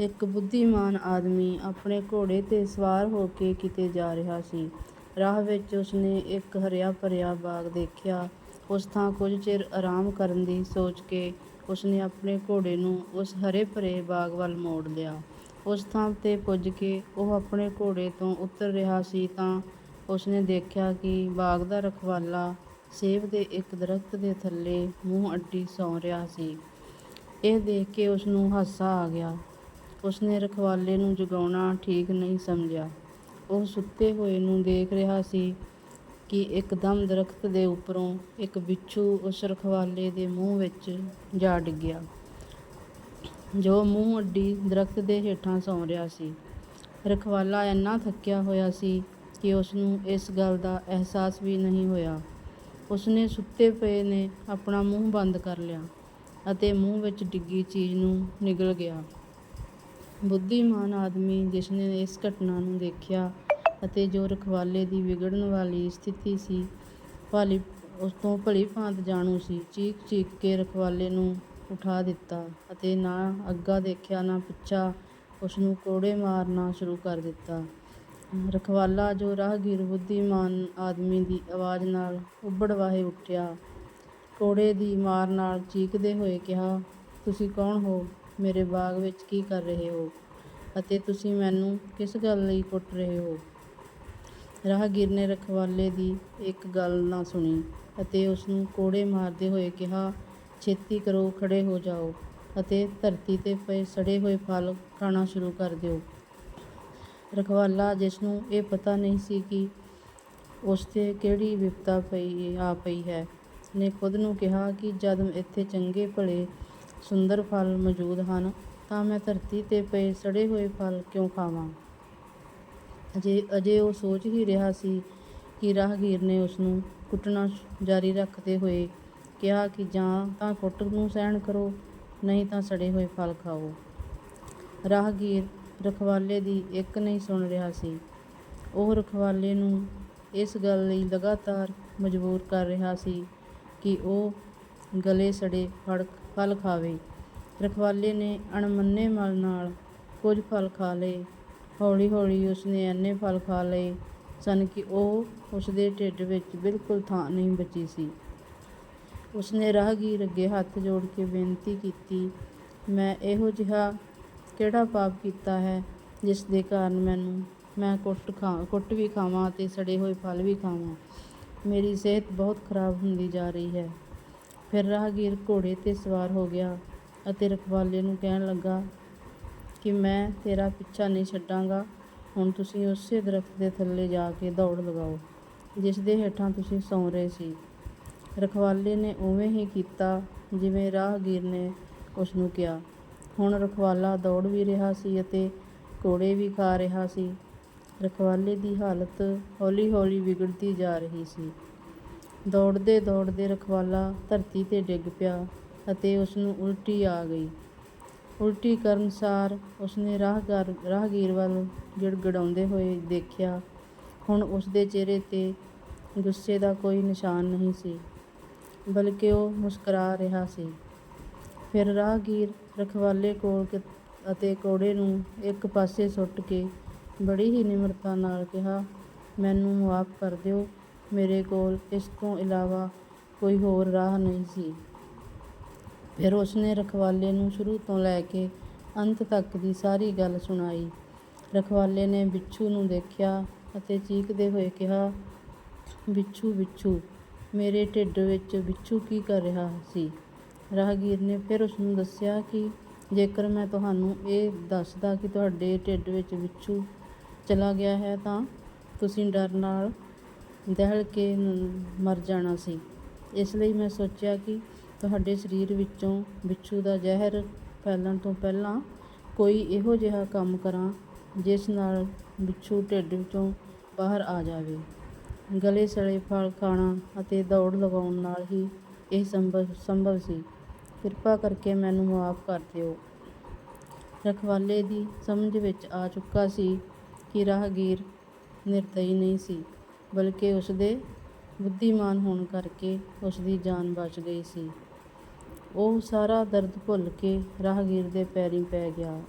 ਇੱਕ ਬੁੱਧੀਮਾਨ ਆਦਮੀ ਆਪਣੇ ਘੋੜੇ 'ਤੇ ਸਵਾਰ ਹੋ ਕੇ ਕਿਤੇ ਜਾ ਰਿਹਾ ਸੀ। ਰਾਹ ਵਿੱਚ ਉਸਨੇ ਇੱਕ ਹਰਿਆ-ਭਰਿਆ ਬਾਗ ਦੇਖਿਆ। ਉਸ ਥਾਂ ਕੁਝ ਚਿਰ ਆਰਾਮ ਕਰਨ ਦੀ ਸੋਚ ਕੇ ਉਸਨੇ ਆਪਣੇ ਘੋੜੇ ਨੂੰ ਉਸ ਹਰੇ-ਭਰੇ ਬਾਗ ਵੱਲ ਮੋੜ ਲਿਆ। ਉਸ ਥਾਂ 'ਤੇ ਪੁੱਜ ਕੇ ਉਹ ਆਪਣੇ ਘੋੜੇ ਤੋਂ ਉਤਰ ਰਿਹਾ ਸੀ ਤਾਂ ਉਸਨੇ ਦੇਖਿਆ ਕਿ ਬਾਗ ਦਾ ਰਖਵਾਲਾ ਸੇਬ ਦੇ ਇੱਕ ਦਰਖਤ ਦੇ ਥੱਲੇ ਮੂੰਹ ਅੱਡੀ ਸੌਂ ਰਿਹਾ ਸੀ। ਇਹ ਦੇਖ ਕੇ ਉਸਨੂੰ ਹਾਸਾ ਆ ਗਿਆ। ਉਸਨੇ ਰਖਵਾਲੇ ਨੂੰ ਜਗਾਉਣਾ ਠੀਕ ਨਹੀਂ ਸਮਝਿਆ। ਉਹ ਸੁੱਤੇ ਹੋਏ ਨੂੰ ਦੇਖ ਰਿਹਾ ਸੀ ਕਿ ਇੱਕਦਮ ਦਰੱਖਤ ਦੇ ਉੱਪਰੋਂ ਇੱਕ ਬਿੱਛੂ ਉਸ ਰਖਵਾਲੇ ਦੇ ਮੂੰਹ ਵਿੱਚ ਜਾ ਡਿੱਗਿਆ, ਜੋ ਮੂੰਹ ਅੱਡੀ ਦਰੱਖਤ ਦੇ ਹੇਠਾਂ ਸੌਂ ਰਿਹਾ ਸੀ। ਰਖਵਾਲਾ ਇੰਨਾ ਥੱਕਿਆ ਹੋਇਆ ਸੀ ਕਿ ਉਸਨੂੰ ਇਸ ਗੱਲ ਦਾ ਅਹਿਸਾਸ ਵੀ ਨਹੀਂ ਹੋਇਆ। ਉਸਨੇ ਸੁੱਤੇ ਪਏ ਨੇ ਆਪਣਾ ਮੂੰਹ ਬੰਦ ਕਰ ਲਿਆ ਅਤੇ ਮੂੰਹ ਵਿੱਚ ਡਿੱਗੀ ਚੀਜ਼ ਨੂੰ ਨਿਗਲ ਗਿਆ। ਬੁੱਧੀਮਾਨ ਆਦਮੀ ਜਿਸਨੇ ਇਸ ਘਟਨਾ ਨੂੰ ਦੇਖਿਆ ਅਤੇ ਜੋ ਰਖਵਾਲੇ ਦੀ ਵਿਗੜਨ ਵਾਲੀ ਸਥਿਤੀ ਸੀ, ਭਲੀ ਉਸ ਤੋਂ ਭਲੀ-ਭਾਂਤ ਜਾਣੂ ਸੀ, ਚੀਕ-ਚੀਕ ਕੇ ਰਖਵਾਲੇ ਨੂੰ ਉਠਾ ਦਿੱਤਾ ਅਤੇ ਨਾ ਅੱਗਾ ਦੇਖਿਆ ਨਾ ਪਿੱਛਾ ਉਸਨੂੰ ਕੋੜੇ ਮਾਰਨਾ ਸ਼ੁਰੂ ਕਰ ਦਿੱਤਾ। ਰਖਵਾਲਾ, ਜੋ ਰਾਹਗੀਰ ਬੁੱਧੀਮਾਨ ਆਦਮੀ ਦੀ ਆਵਾਜ਼ ਨਾਲ ਉੱਭੜ-ਵਾਹੇ ਉੱਠਿਆ, ਕੋੜੇ ਦੀ ਮਾਰ ਨਾਲ ਚੀਕਦੇ ਹੋਏ ਕਿਹਾ, "ਤੁਸੀਂ ਕੌਣ ਹੋ? ਮੇਰੇ ਬਾਗ ਵਿੱਚ ਕੀ ਕਰ ਰਹੇ ਹੋ ਅਤੇ ਤੁਸੀਂ ਮੈਨੂੰ ਕਿਸ ਗੱਲ ਲਈ ਕੁੱਟ ਰਹੇ ਹੋ?" ਰਾਹਗੀਰ ਨੇ ਰਖਵਾਲੇ ਦੀ ਇੱਕ ਗੱਲ ਨਾ ਸੁਣੀ ਅਤੇ ਉਸਨੂੰ ਕੋੜੇ ਮਾਰਦੇ ਹੋਏ ਕਿਹਾ, "ਛੇਤੀ ਕਰੋ, ਖੜ੍ਹੇ ਹੋ ਜਾਓ ਅਤੇ ਧਰਤੀ 'ਤੇ ਪਏ ਸੜੇ ਹੋਏ ਫਲ ਖਾਣਾ ਸ਼ੁਰੂ ਕਰ ਦਿਓ।" ਰਖਵਾਲਾ, ਜਿਸ ਨੂੰ ਇਹ ਪਤਾ ਨਹੀਂ ਸੀ ਕਿ ਉਸ 'ਤੇ ਕਿਹੜੀ ਵਿਪਤਾ ਪਈ ਆ ਪਈ ਹੈ, ਨੇ ਖ਼ੁਦ ਨੂੰ ਕਿਹਾ ਕਿ ਜਦ ਇੱਥੇ ਚੰਗੇ-ਭਲੇ ਸੁੰਦਰ ਫਲ ਮੌਜੂਦ ਹਨ ਤਾਂ ਮੈਂ ਧਰਤੀ 'ਤੇ ਪਏ ਸੜੇ ਹੋਏ ਫਲ ਕਿਉਂ ਖਾਵਾਂ? ਅਜੇ ਅਜੇ ਉਹ ਸੋਚ ਹੀ ਰਿਹਾ ਸੀ ਕਿ ਰਾਹਗੀਰ ਨੇ ਉਸਨੂੰ ਕੁੱਟਣਾ ਜਾਰੀ ਰੱਖਦੇ ਹੋਏ ਕਿਹਾ ਕਿ ਜਾਂ ਤਾਂ ਕੁੱਟ ਨੂੰ ਸਹਿਣ ਕਰੋ, ਨਹੀਂ ਤਾਂ ਸੜੇ ਹੋਏ ਫਲ ਖਾਓ। ਰਾਹਗੀਰ ਰਖਵਾਲੇ ਦੀ ਇੱਕ ਨਹੀਂ ਸੁਣ ਰਿਹਾ ਸੀ। ਉਹ ਰਖਵਾਲੇ ਨੂੰ ਇਸ ਗੱਲ ਲਈ ਲਗਾਤਾਰ ਮਜਬੂਰ ਕਰ ਰਿਹਾ ਸੀ ਕਿ ਉਹ ਗਲੇ-ਸੜੇ ਫੜ ਫਲ ਖਾਵੇ। ਰਖਵਾਲੇ ਨੇ ਅਣਮੰਨੇ ਮਨ ਨਾਲ ਕੁਝ ਫਲ ਖਾ ਲਏ। ਹੌਲੀ-ਹੌਲੀ ਉਸਨੇ ਇੰਨੇ ਫਲ ਖਾ ਲਏ ਸਨ ਕਿ ਉਹ ਉਸਦੇ ਢਿੱਡ ਵਿੱਚ ਬਿਲਕੁਲ ਥਾਂ ਨਹੀਂ ਬਚੀ ਸੀ। ਉਸਨੇ ਰਾਹਗੀਰ ਅੱਗੇ ਹੱਥ ਜੋੜ ਕੇ ਬੇਨਤੀ ਕੀਤੀ, "ਮੈਂ ਇਹੋ ਜਿਹਾ ਕਿਹੜਾ ਪਾਪ ਕੀਤਾ ਹੈ, ਜਿਸ ਦੇ ਕਾਰਨ ਮੈਨੂੰ ਮੈਂ ਕੁੱਟ ਖਾ ਕੁੱਟ ਵੀ ਖਾਵਾਂ ਅਤੇ ਸੜੇ ਹੋਏ ਫਲ ਵੀ ਖਾਵਾਂ? ਮੇਰੀ ਸਿਹਤ ਬਹੁਤ ਖਰਾਬ ਹੁੰਦੀ ਜਾ ਰਹੀ ਹੈ।" ਫਿਰ ਰਾਹਗੀਰ ਘੋੜੇ 'ਤੇ ਸਵਾਰ ਹੋ ਗਿਆ ਅਤੇ ਰਖਵਾਲੇ ਨੂੰ ਕਹਿਣ ਲੱਗਾ ਕਿ ਮੈਂ ਤੇਰਾ ਪਿੱਛਾ ਨਹੀਂ ਛੱਡਾਂਗਾ। ਹੁਣ ਤੁਸੀਂ ਉਸੇ ਦਰੱਖਤ ਦੇ ਥੱਲੇ ਜਾ ਕੇ ਦੌੜ ਲਗਾਓ, ਜਿਸ ਦੇ ਹੇਠਾਂ ਤੁਸੀਂ ਸੌਂ ਰਹੇ ਸੀ। ਰਖਵਾਲੇ ਨੇ ਉਵੇਂ ਹੀ ਕੀਤਾ ਜਿਵੇਂ ਰਾਹਗੀਰ ਨੇ ਉਸਨੂੰ ਕਿਹਾ। ਹੁਣ ਰਖਵਾਲਾ ਦੌੜ ਵੀ ਰਿਹਾ ਸੀ ਅਤੇ ਕੋੜੇ ਵੀ ਖਾ ਰਿਹਾ ਸੀ। ਰਖਵਾਲੇ ਦੀ ਹਾਲਤ ਹੌਲੀ-ਹੌਲੀ ਵਿਗੜਦੀ ਜਾ ਰਹੀ ਸੀ। ਦੌੜਦੇ-ਦੌੜਦੇ ਰਖਵਾਲਾ ਧਰਤੀ 'ਤੇ ਡਿੱਗ ਪਿਆ ਅਤੇ ਉਸਨੂੰ ਉਲਟੀ ਆ ਗਈ। ਉਲਟੀ ਕਰਨ ਸਾਰ ਉਸਨੇ ਰਾਹਗੀਰ ਵੱਲ ਗਿੜਗਿੜਾਉਂਦੇ ਹੋਏ ਦੇਖਿਆ। ਹੁਣ ਉਸਦੇ ਚਿਹਰੇ 'ਤੇ ਗੁੱਸੇ ਦਾ ਕੋਈ ਨਿਸ਼ਾਨ ਨਹੀਂ ਸੀ, ਬਲਕਿ ਉਹ ਮੁਸਕਰਾ ਰਿਹਾ ਸੀ। ਫਿਰ ਰਾਹਗੀਰ ਰਖਵਾਲੇ ਕੋਲ ਅਤੇ ਕੋੜੇ ਨੂੰ ਇੱਕ ਪਾਸੇ ਸੁੱਟ ਕੇ ਬੜੀ ਹੀ ਨਿਮਰਤਾ ਨਾਲ ਕਿਹਾ, "ਮੈਨੂੰ ਮੁਆਫ਼ ਕਰ ਦਿਓ, ਮੇਰੇ ਕੋਲ ਇਸ ਤੋਂ ਇਲਾਵਾ ਕੋਈ ਹੋਰ ਰਾਹ ਨਹੀਂ ਸੀ।" ਫਿਰ ਉਸਨੇ ਰਖਵਾਲੇ ਨੂੰ ਸ਼ੁਰੂ ਤੋਂ ਲੈ ਕੇ ਅੰਤ ਤੱਕ ਦੀ ਸਾਰੀ ਗੱਲ ਸੁਣਾਈ। ਰਖਵਾਲੇ ਨੇ ਬਿੱਛੂ ਨੂੰ ਦੇਖਿਆ ਅਤੇ ਚੀਕਦੇ ਹੋਏ ਕਿਹਾ, "ਬਿੱਛੂ, ਬਿੱਛੂ, ਮੇਰੇ ਢਿੱਡ ਵਿੱਚ ਬਿੱਛੂ ਕੀ ਕਰ ਰਿਹਾ ਸੀ?" ਰਾਹਗੀਰ ਨੇ ਫਿਰ ਉਸਨੂੰ ਦੱਸਿਆ ਕਿ ਜੇਕਰ ਮੈਂ ਤੁਹਾਨੂੰ ਇਹ ਦੱਸਦਾ ਕਿ ਤੁਹਾਡੇ ਢਿੱਡ ਵਿੱਚ ਬਿੱਛੂ ਚਲਾ ਗਿਆ ਹੈ ਤਾਂ ਤੁਸੀਂ ਡਰ ਨਾਲ ਦਹਿਲ ਕੇ ਮਰ ਜਾਣਾ ਸੀ। ਇਸ ਲਈ ਮੈਂ ਸੋਚਿਆ ਕਿ ਤੁਹਾਡੇ ਸਰੀਰ ਵਿੱਚੋਂ ਬਿੱਛੂ ਦਾ ਜ਼ਹਿਰ ਫੈਲਣ ਤੋਂ ਪਹਿਲਾਂ ਕੋਈ ਇਹੋ ਜਿਹਾ ਕੰਮ ਕਰਾਂ, ਜਿਸ ਨਾਲ ਬਿੱਛੂ ਢਿੱਡ ਵਿੱਚੋਂ ਬਾਹਰ ਆ ਜਾਵੇ। ਗਲੇ-ਸੜੇ ਫਲ ਖਾਣਾ ਅਤੇ ਦੌੜ ਲਗਾਉਣ ਨਾਲ ਹੀ ਇਹ ਸੰਭਵ ਸੰਭਵ ਸੀ। ਕਿਰਪਾ ਕਰਕੇ ਮੈਨੂੰ ਮਾਫ਼ ਕਰ ਦਿਓ।" ਰਖਵਾਲੇ ਦੀ ਸਮਝ ਵਿੱਚ ਆ ਚੁੱਕਾ ਸੀ ਕਿ ਰਾਹਗੀਰ ਨਿਰਦਈ ਨਹੀਂ ਸੀ, ਬਲਕਿ ਉਸਦੇ ਬੁੱਧੀਮਾਨ ਹੋਣ ਕਰਕੇ ਉਸਦੀ ਜਾਨ ਬਚ ਗਈ ਸੀ। ਉਹ ਸਾਰਾ ਦਰਦ ਭੁੱਲ ਕੇ ਰਾਹਗੀਰ ਦੇ ਪੈਰੀਂ ਪੈ ਗਿਆ।